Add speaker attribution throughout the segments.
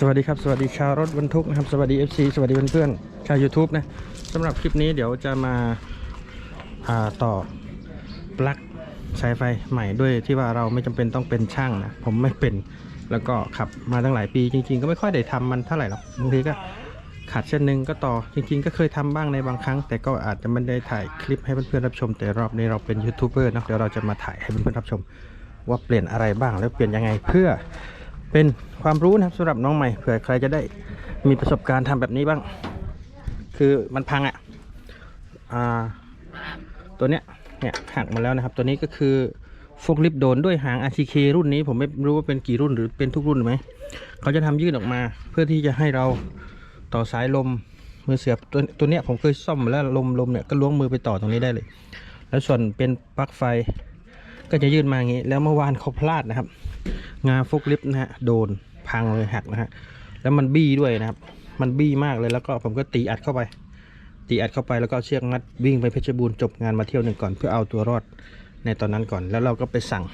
Speaker 1: สวัสดีครับ สวัสดีชาวรถบรรทุกนะครับ สวัสดี FC สวัสดีเพื่อนๆชาว YouTube นะสำหรับคลิปนี้เดี๋ยวจะมาอ่าต่อปลั๊กสายไฟใหม่ด้วยที่ว่าเราไม่จำเป็นต้องเป็นช่างนะ ผมไม่เป็นแล้วก็ขับมาตั้งหลายปีจริง ๆ ก็ไม่ค่อยได้ทำมันเท่าไหร่หรอกบางทีก็ขาดเส้นหนึ่งก็ต่อจริง ๆ ก็เคยทำบ้างในบางครั้ง แต่ก็อาจจะไม่ได้ถ่ายคลิปให้เพื่อนๆรับชม แต่รอบนี้เราเป็นยูทูบเบอร์เนะเดี๋ยวเราจะมาถ่ายให้เพื่อนๆรับชม ว่าเปลี่ยนอะไรบ้างแล้วเปลี่ยนยังไงเพื่อ เป็นความรู้นะครับสำหรับน้องใหม่เผื่อใครจะได้มีประสบการณ์ทำแบบนี้บ้าง คือมันพังอะ่ะอ่าตัวเนี้ยเนี่ยหักมาแล้วนะครับ ตัวนี้ก็คือโฟกลิฟโดนด้วยหาง RCK รุ่นนี้ผมไม่รู้ว่าเป็นกี่รุ่นหรือเป็นทุกรุ่นไหมเขาจะทำยื่นออกมาเพื่อที่จะให้เราต่อสายลมมือเสียบตัวตัวเนี้ยผมเคยซ่อมมาแล้วลมลมเนี่ยก็ล้วงมือไปต่อตรงนี้ได้เลย แล้วส่วนเป็นปลั๊กไฟก็จะยื่นมาอย่างนี้ แล้วเมื่อวานเขาพลาดนะครับ งาฟุกลิฟต์นะฮะโดนพังเลยหักนะฮะแล้วมันบี้ด้วยนะครับ มันบี้มากเลยแล้วก็ผมก็ตีอัดเข้าไป ตีอัดเข้าไปแล้วก็เชือกงัดวิ่งไปเพชรบูรณ์จบงานมาเที่ยวหนึ่งก่อนเพื่อเอาตัวรอดในตอนนั้นก่อนแล้วเราก็ไปสั่ง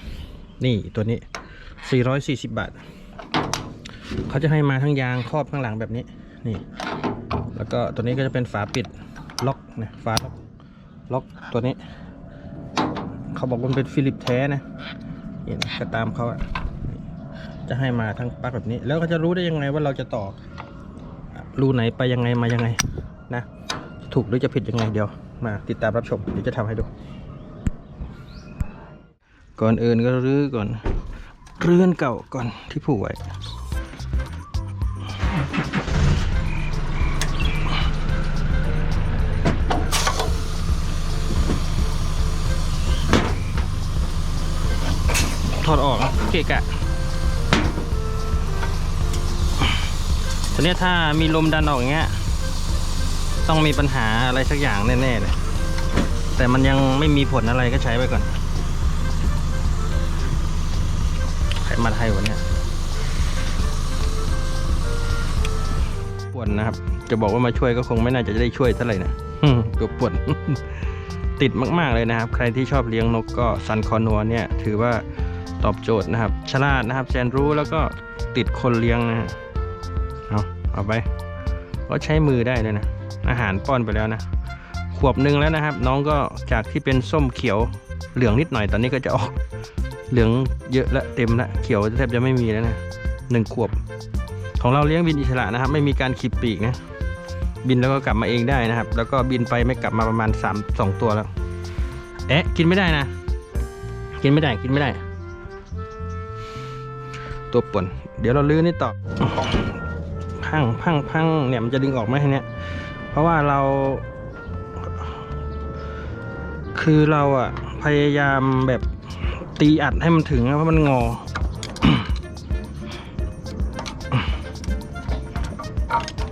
Speaker 1: นี่ตัวนี้ 440 บาท เขาจะให้มาทั้งยางครอบข้างหลังแบบนี้นี่ แล้วก็ตัวนี้ก็จะเป็นฝาปิดล็อกนะฝาล็อกล็อกตัวนี้ เขาบอกว่ามันเป็นฟิลิปแท้นะนี่นะก็ตามเขาอะ จะให้มาทั้งปลั๊กแบบนี้ แล้วก็จะรู้ได้ยังไงว่าเราจะต่อรูไหนไปยังไงมายังไงนะ ถูกหรือจะผิดยังไงเดี๋ยวมาติดตามรับชมเดี๋ยวจะทำให้ดู ก่อนอื่นก็รื้อก่อนเรือนเก่าก่อนที่ผูกไว้ถอดออกเกะกะ เนี้ยถ้ามีลมดันออกอย่างเงี้ย ต้องมีปัญหาอะไรสักอย่างแน่ๆเลยแต่มันยังไม่มีผลอะไรก็ใช้ไปก่อนใครมาไทยวะเนี่ยปวดนะครับ จะบอกว่ามาช่วยก็คงไม่น่าจะได้ช่วยเท่าไหร่นะตัวปวดติดมาก ๆ เลยนะครับ ใครที่ชอบเลี้ยงนกก็ซันคอนัวเนี่ย ถือว่าตอบโจทย์นะครับ ฉลาดนะครับแสนรู้แล้วก็ติดคนเลี้ยงนะฮะ เอาเอาไปก็ใช้มือได้เลยนะ อาหารป้อนไปแล้วนะ ขวบหนึ่งแล้วนะครับ น้องก็จากที่เป็นส้มเขียวเหลืองนิดหน่อยตอนนี้ก็จะออกเหลืองเยอะและเต็มละเขียวแทบจะไม่มีแล้วนะหนึ่งขวบ ของเราเลี้ยงบินอิสระนะครับ ไม่มีการขีดปีกนะบินแล้วก็กลับมาเองได้นะครับ แล้วก็บินไปไม่กลับมาประมาณ3 2ตัวแล้วเอ๊ะกินไม่ได้นะ กินไม่ได้กินไม่ได้ ตัวป่นเดี๋ยวเราลื้อนี่ต่อ พังพังพังเนี่ยมันจะดึงออกไหมทีเนี้ยเพราะว่าเรา คือเราอะพยายามแบบตีอัดให้มันถึงนะเพราะมันงอ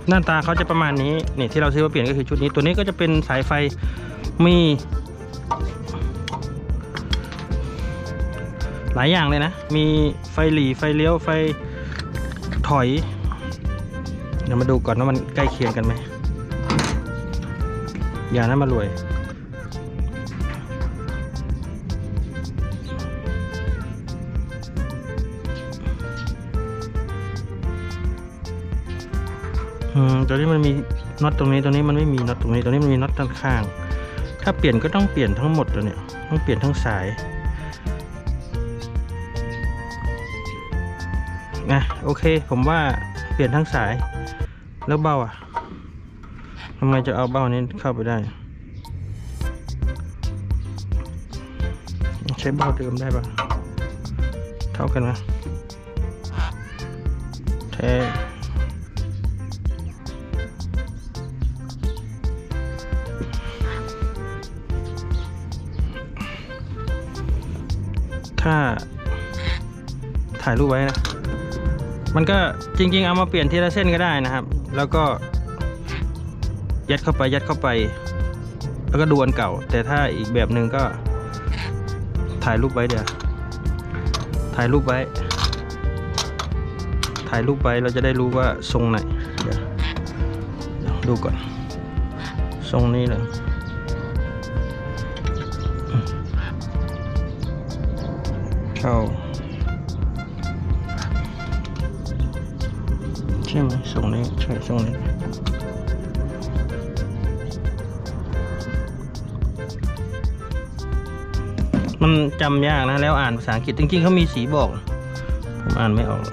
Speaker 1: หน้าตาเขาจะประมาณนี้นี่ที่เราซื้อมาเปลี่ยนก็คือชุดนี้ตัวนี้ก็จะเป็นสายไฟมีหลายอย่างเลยนะ มีไฟหลีไฟเลี้ยวไฟถอย เดี๋ยวมาดูก่อนว่ามันใกล้เคียงกันไหมอย่านั้นมารวย อืมตัวนี้มันมีน็อตตรงนี้ตัวนี้มันไม่มีน็อตตรงนี้ตัวนี้มันมีน็อตด้านข้าง ถ้าเปลี่ยนก็ต้องเปลี่ยนทั้งหมดตัวเนี่ย ต้องเปลี่ยนทั้งสายนะโอเค ผมว่าเปลี่ยนทั้งสาย แล้วเบ้าอะทำไมจะเอาเบ้านี้เข้าไปได้ ใช้เบ้าเดิมได้ปะเท่ากันไหมแท้ถ้าถ่ายรูปไว้นะ มันก็จริง ๆ เอามาเปลี่ยนทีละเส้นก็ได้นะครับ แล้วก็ ยัดเข้าไปยัดเข้าไป แล้วก็ดูอันเก่า แต่ถ้าอีกแบบหนึ่งก็ ถ่ายรูปไว้เดี๋ยวถ่ายรูปไว้ ถ่ายรูปไว้เราจะได้รู้ว่าทรงไหนเดี๋ยวดูก่อน ทรงนี้เลยเข้า ช่ไหมทรงนี้ใช่ทรงนี้มันจำยากนะ แล้วอ่านภาษาอังกฤษจริงๆเขามีสีบอก ผมอ่านไม่ออก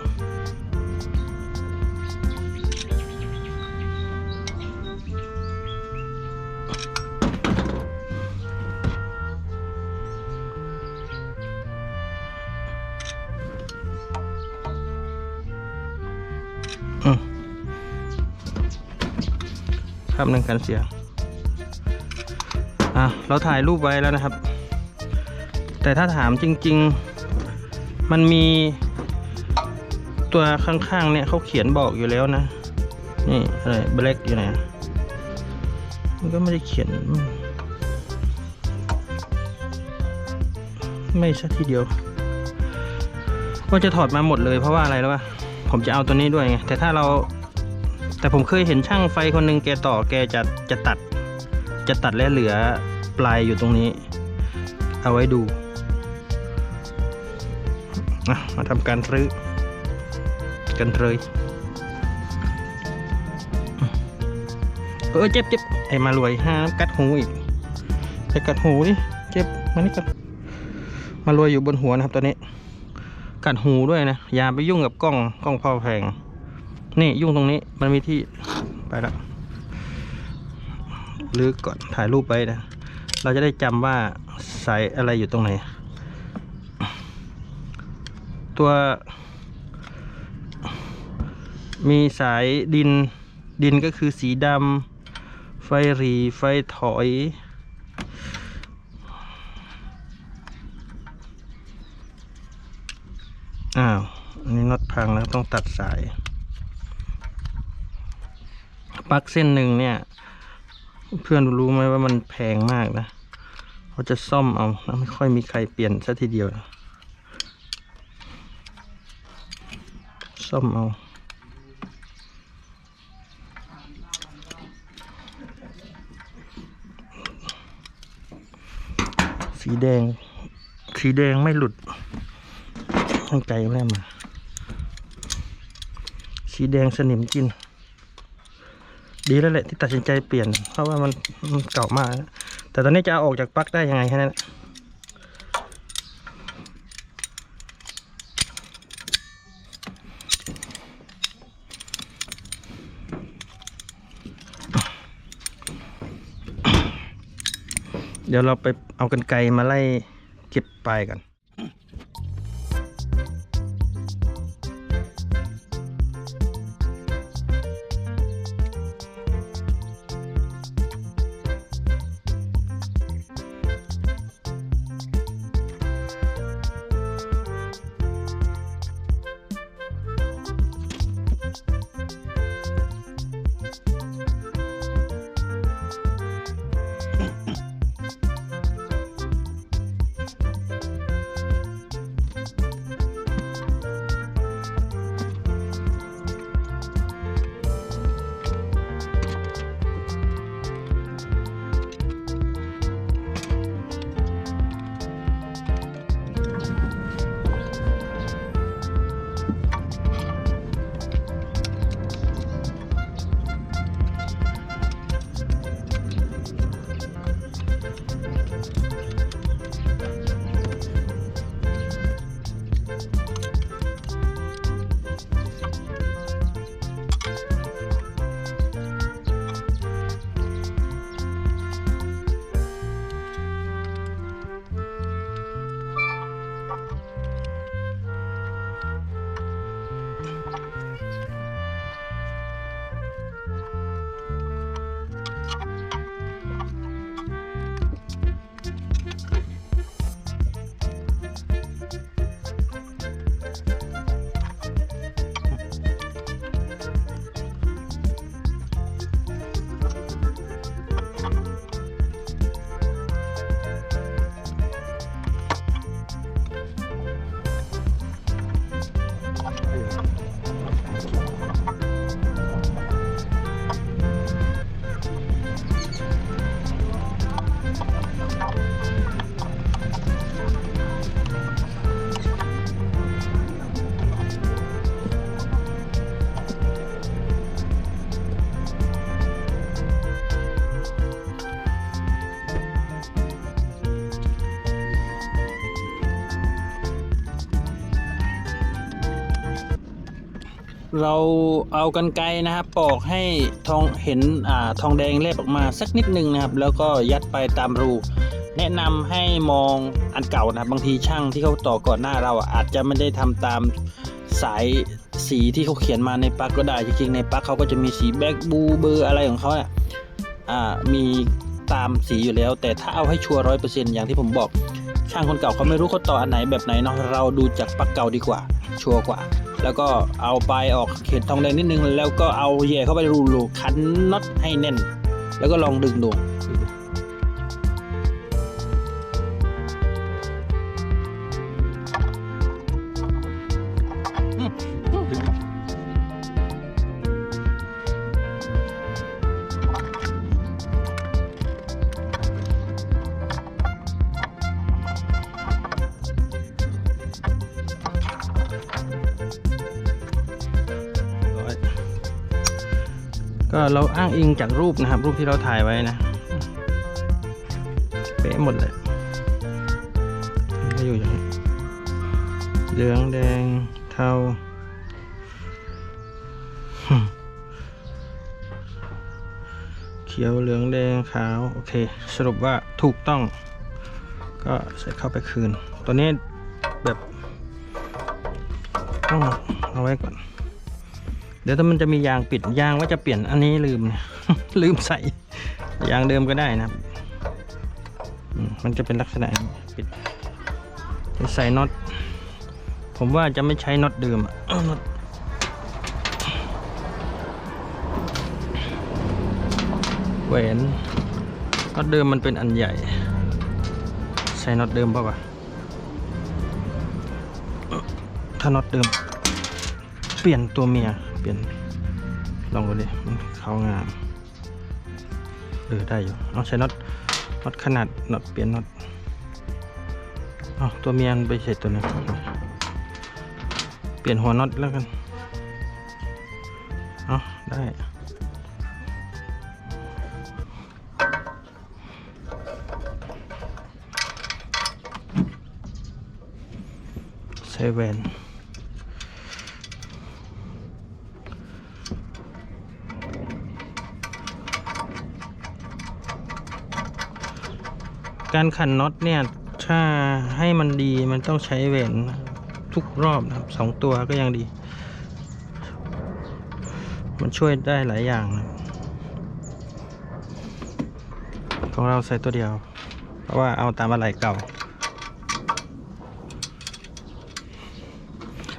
Speaker 1: ภาพหนึ่งกันเสียงอะเราถ่ายรูปไว้แล้วนะครับ แต่ถ้าถามจริง ๆ มันมีตัวข้างๆเนี่ยเขาเขียนบอกอยู่แล้วนะ นี่อะไรเบล็กอยู่ไหนมันก็ไม่ได้เขียน ไม่สักทีเดียวว่าจะถอดมาหมดเลยเพราะว่าอะไรแล้ววะผมจะเอาตัวนี้ด้วยไงแต่ถ้าเรา แต่ผมเคยเห็นช่างไฟคนหนึ่งแกต่อแกจะจะตัด จะตัดและเหลือปลายอยู่ตรงนี้ เอาไว้ดูอะมาทำการรื้อกันเลยเออเจ็บเจ็บไอ้มารวยห้ากัดหูอีกไอ้กัดหูดิเจ็บมานี่กันมารวยอยู่บนหัวนะครับตอนนี้ กัดหูด้วยนะอย่าไปยุ่งกับกล้องกล้องพ่อแพง นี่ยุ่งตรงนี้มันมีที่ไปละลึกก่อนถ่ายรูปไปนะ เราจะได้จำว่าสายอะไรอยู่ตรงไหน ตัว มีสายดินดินก็คือสีดำไฟหรีไฟถอยอ้าว อันนี้น็อตพังแล้วต้องตัดสาย ปลั๊กเส้นหนึ่งเนี่ย เพื่อนรู้ไหมว่ามันแพงมากนะเขาจะซ่อมเอาแล้วไม่ค่อยมีใครเปลี่ยนซะทีเดียว ซ่อมเอาสีแดง สีแดงไม่หลุด ตั้งใจแม่มา สีแดงสนิมกิน ดีแล้วแหละที่ตัดสินใจเปลี่ยน เพราะว่ามันมันเก่ามาก แต่ตอนนี้จะเอาออกจากปลั๊กได้ยังไงแค่นั้นเดี๋ยวเราไปเอากันไกรมาไล่เก็บปลายกัน เราเอากันไกรนะครับปอกให้ทองเห็นอ่าทองแดงแลบออกมาสักนิดนึงนะครับ แล้วก็ยัดไปตามรู แนะนำให้มองอันเก่านะครับบางทีช่างที่เขาต่อก่อนหน้าเราอาจจะไม่ได้ทำตามสายสีที่เขาเขียนมาในปลั๊กก็ได้จริงๆในปลั๊กเขาก็จะมีสีแบ็กบูเบอร์อะไรของเขาอะอ่ามีตามสีอยู่แล้ว แต่ถ้าเอาให้ชัวร์ร้อยเปอร์เซ็นต์อย่างที่ผมบอก ช่างคนเก่าเขาไม่รู้เขาต่ออันไหนแบบไหนเนาะเราดูจากปลั๊กเก่าดีกว่า ชัวร์กว่า แล้วก็เอาปลายออกเข็นทองแดงนิดนึง แล้วก็เอาแย่เข้าไปรูรูคันน็อตให้แน่น แล้วก็ลองดึงดู ก็เราอ้างอิงจากรูปนะครับ รูปที่เราถ่ายไว้นะ เป๊ะหมดเลยก็อยู่อย่างนี้เหลืองแดงเทาเขียวเหลืองแดงขาว โอเค สรุปว่าถูกต้อง ก็ใส่เข้าไปคืน ตัวนี้แบบต้องเอาไว้ก่อน เดี๋ยวถ้ามันจะมียางปิดยางว่าจะเปลี่ยนอันนี้ลืมนะลืมใส่ ยางเดิมก็ได้นะครับ มันจะเป็นลักษณะปิดใส่น็อตผมว่าจะไม่ใช้น็อตเดิมอะน็อตแหวนน็อตเดิมมันเป็นอันใหญ่ใส่น็อตเดิมป่าวะถ้าน็อตเดิม เปลี่ยนตัวเมีย เปลี่ยน ลองดูดิมันเขางามเออได้อยู่เอาใช้น็อตน็อตขนาดน็อตเปลี่ยนน็อตเอาตัวเมียนไปเสร็จตัวนึงเปลี่ยนหัวน็อตแล้วกันเอาได้ใช้แวน การขันน็อตเนี่ย ถ้าให้มันดีมันต้องใช้แหวนทุกรอบนะครับสองตัวก็ยังดี มันช่วยได้หลายอย่างนะของเราใส่ตัวเดียว เพราะว่าเอาตามอะไรเก่า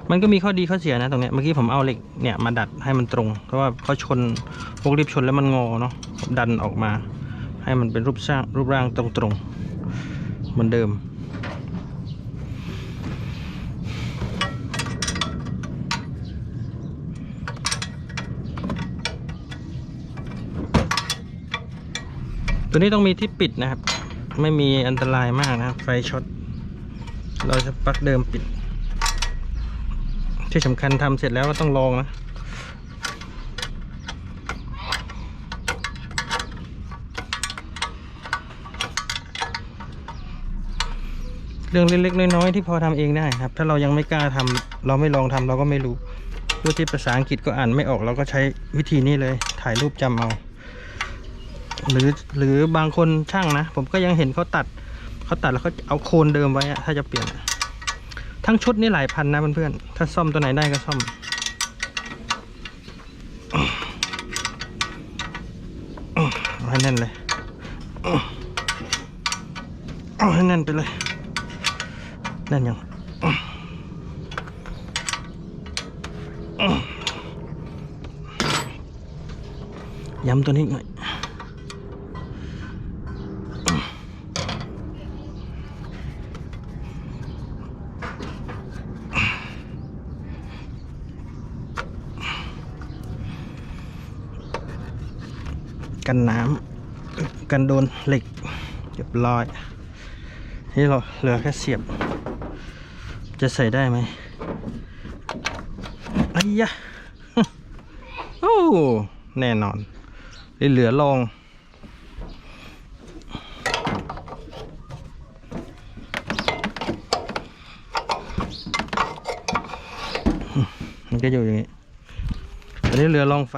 Speaker 1: มันก็มีข้อดีข้อเสียนะตรงเนี้ยเมื่อกี้ผมเอาเหล็กเนี่ยมาดัดให้มันตรง เพราะว่าเขาชนพวกรีบชนแล้วมันงอเนาะผมดันออกมา ให้มันเป็นรูปสร้างรูปร่างตรงๆ เหมือนเดิม ตัวนี้ต้องมีที่ปิดนะครับ ไม่มีอันตรายมากนะครับ ไฟช็อต เราจะปลั๊กเดิมปิด ที่สำคัญทำเสร็จแล้วก็ต้องลองนะ เรื่องเล็กๆน้อยๆที่พอทำเองได้ครับ ถ้าเรายังไม่กล้าทำเราไม่ลองทำเราก็ไม่รู้พูดที่ภาษาอังกฤษก็อ่านไม่ออกเราก็ใช้วิธีนี้เลย ถ่ายรูปจำเอา หรือหรือบางคนช่างนะ ผมก็ยังเห็นเขาตัดเขาตัดแล้วเขาเอาโคนเดิมไว้ถ้าจะเปลี่ยน ทั้งชุดนี่หลายพันนะเพื่อนๆถ้าซ่อมตัวไหนได้ก็ซ่อมให้แน่นเลยเอาให้แน่นไปเลย แน่นยังย้ำตัวนี้อีกหน่อยกันน้ำกันโดนเหล็กเรียบร้อย นี่เราเหลือแค่เสียบ จะใส่ได้ไหมไอ้ยะโอ้แน่นอน เหลือลองมันก็อยู่อย่างนี้อันนี้เรือลองไฟ